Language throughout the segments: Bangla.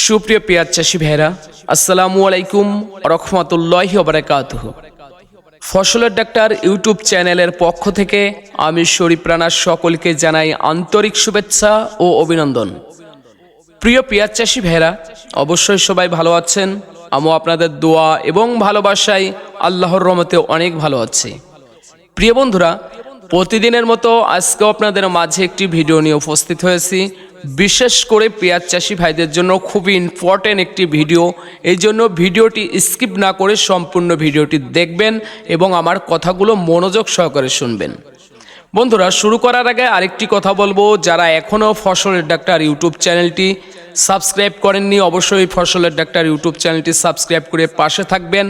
সুপ্রিয় পেঁয়াজ চাষি ভাইরা আসসালামু আলাইকুম রহমতুল্লাহি বারাকাতুহ। ফসলের ডাক্তার ইউটিউব চ্যানেলের পক্ষ থেকে আমি শরীফ রানার সকলকে জানাই আন্তরিক শুভেচ্ছা ও অভিনন্দন। প্রিয় পেঁয়াজ চাষি ভাইরা অবশ্যই সবাই ভালো আছেন। আমিও আপনাদের দোয়া এবং ভালোবাসায় আল্লাহর রহমতে অনেক ভালো আছি। প্রিয় বন্ধুরা, প্রতিদিনের মতো আজকেও আপনাদের মাঝে একটি ভিডিও নিয়ে উপস্থিত হয়েছি। বিশেষ করে পেঁয়াজ চাষি ভাইদের জন্য খুবই ইম্পর্ট্যান্ট একটি ভিডিও এই জন্য ভিডিওটি স্কিপ না করে সম্পূর্ণ ভিডিওটি দেখবেন এবং আমার কথাগুলো মনোযোগ সহকারে শুনবেন। বন্ধুরা, শুরু করার আগে আরেকটি কথা বলব। যারা এখনও ফসলের ডাক্তার ইউটিউব চ্যানেলটি সাবস্ক্রাইব করেননি, অবশ্যই ফসলের ডাক্তার ইউটিউব চ্যানেলটি সাবস্ক্রাইব করে পাশে থাকবেন,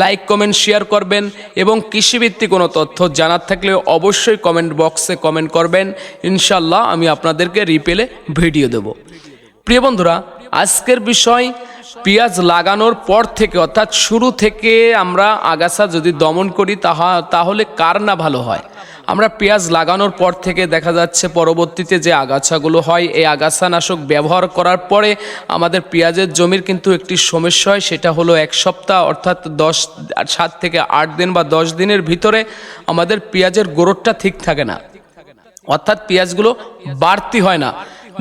লাইক, কমেন্ট, শেয়ার করবেন এবং কৃষিভিত্তিক কোনো তথ্য জানার থাকলে অবশ্যই কমেন্ট বক্সে কমেন্ট করবেন। ইনশাল্লাহ আমি আপনাদেরকে রিপেলে ভিডিও দেব। প্রিয় বন্ধুরা, আজকের বিষয় পেঁয়াজ লাগানোর পর থেকে, অর্থাৎ শুরু থেকে আমরা আগাছা যদি দমন করি, তাহা তাহলে কার না ভালো হয়? আমরা পেঁয়াজ লাগানোর পর থেকে দেখা যাচ্ছে পরবর্তীতে যে আগাছাগুলো হয়, এই আগাছানাশক ব্যবহার করার পরে আমাদের পেঁয়াজের জমির কিন্তু একটি সমস্যা হয়, সেটা হলো এক সপ্তাহ অর্থাৎ দশ, সাত থেকে আট দিন বা দশ দিনের ভিতরে আমাদের পেঁয়াজের গোড়টা ঠিক থাকে না। অর্থাৎ পেঁয়াজগুলো বাড়তি হয় না।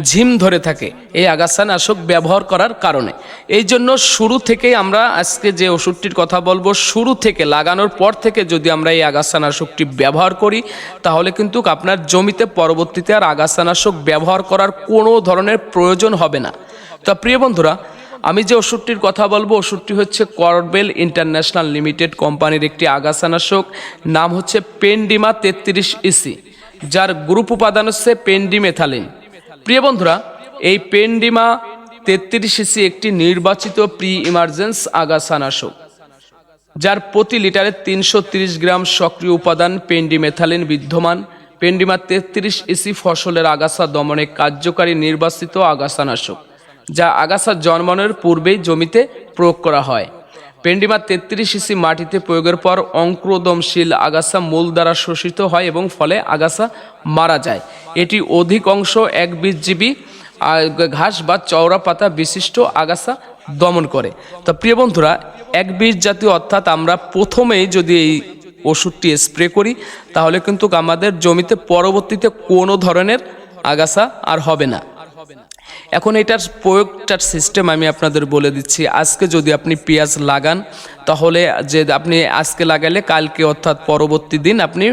ঝিম ধরে থাকে এই আগাছানাশক ব্যবহার করার কারণে। এই জন্য শুরু থেকেই আমরা আজকে যে ওষুধটির কথা বলব, শুরু থেকে লাগানোর পর থেকে যদি আমরা এই আগাছানাশকটি ব্যবহার করি, তাহলে কিন্তু আপনার জমিতে পরবর্তীতে আর আগাছানাশক ব্যবহার করার কোনো ধরনের প্রয়োজন হবে না। তা প্রিয় বন্ধুরা, আমি যে ওষুধটির কথা বলব, ওষুধটি হচ্ছে করবেল ইন্টারন্যাশনাল লিমিটেড কোম্পানির একটি আগাছানাশক নাম হচ্ছে পেন্ডিমা তেত্রিশ ইসি, যার গ্রুপ উপাদান হচ্ছে পেন্ডিমেথালিন। প্রিয় বন্ধুরা, এই পেন্ডিমা তেত্রিশ ইসি একটি নির্বাচিত প্রি ইমার্জেন্স আগাছানাশক যার প্রতি লিটারে তিনশো গ্রাম সক্রিয় উপাদান পেন্ডিমেথালিন বিদ্যমান। পেন্ডিমা তেত্রিশ ইসি ফসলের আগাছা দমনে কার্যকারী নির্বাচিত আগাছানাশক যা আগাছা জন্মানোর পূর্বেই জমিতে প্রয়োগ করা হয়। পেন্ডিমা তেত্রিশ ইসি মাটিতে প্রয়োগের পর অঙ্কুরোদমশীল আগাছা মূল দ্বারা শোষিত হয় এবং ফলে আগাছা মারা যায়। এটি অধিক অংশ এক বীজজীবী আর ঘাস বা চওড়া পাতা বিশিষ্ট আগাছা দমন করে। তো প্রিয় বন্ধুরা, এক বীজ জাতীয় অর্থাৎ আমরা প্রথমেই যদি এই ওষুধটি স্প্রে করি, তাহলে কিন্তু আমাদের জমিতে পরবর্তীতে কোনো ধরনের আগাছা আর হবে না। এখন এটার প্রয়োগটার সিস্টেম আমি আপনাদের বলে দিচ্ছি। আজকে যদি আপনি পেঁয়াজ লাগান, তাহলে যে আপনি আজকে লাগালে কালকে অর্থাৎ পরবর্তী দিন আপনি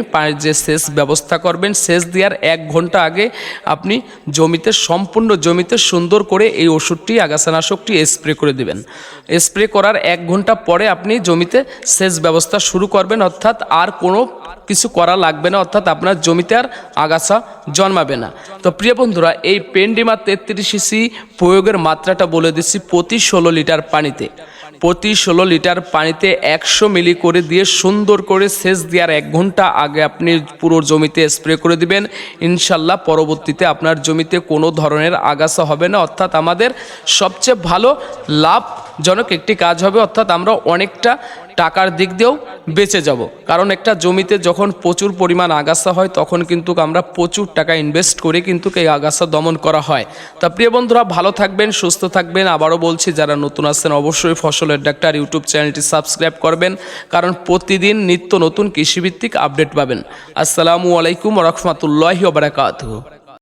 যে সেচ ব্যবস্থা করবেন, সেচ দেওয়ার এক ঘণ্টা আগে আপনি জমিতে, সম্পূর্ণ জমিতে সুন্দর করে এই ওষুধটি, আগাছানাশকটি স্প্রে করে দিবেন। স্প্রে করার এক ঘণ্টা পরে আপনি জমিতে সেচ ব্যবস্থা শুরু করবেন, অর্থাৎ আর কোনো কিছু করা লাগবে না, অর্থাৎ আপনার জমিতে আর আগাছা জন্মাবে না। তো প্রিয় বন্ধুরা, এই পেন্ডিমা তেত্রিশ ইসি প্রয়োগের মাত্রাটা বলে দিচ্ছি প্রতি ষোলো লিটার পানিতে। প্রতি ষোলো লিটার পানিতে একশো মিলি করে দিয়ে সুন্দর করে সেচ দেওয়ার এক ঘণ্টা আগে আপনি পুরো জমিতে স্প্রে করে দিবেন। ইনশাল্লাহ পরবর্তীতে আপনার জমিতে কোনো ধরনের আগাছা হবে না। অর্থাৎ আমাদের সবচেয়ে ভালো লাভজনক একটি কাজ হবে, অর্থাৎ আমরা অনেকটা টাকার দিক দিয়েও বেঁচে যাব। কারণ একটা জমিতে যখন প্রচুর পরিমাণ আগাছা হয়, তখন কিন্তু আমরা প্রচুর টাকা ইনভেস্ট করে কিন্তু এই আগাছা দমন করা হয়। তা প্রিয় বন্ধুরা, ভালো থাকবেন, সুস্থ থাকবেন। আবারও বলছি, যারা নতুন আসছেন অবশ্যই ফসলের ডাক্তার ইউটিউব চ্যানেলটি সাবস্ক্রাইব করবেন। কারণ প্রতিদিন নিত্য নতুন কৃষিভিত্তিক আপডেট পাবেন। আসসালামু আলাইকুম রহমতুল্লাহি ওবরাকাতুহ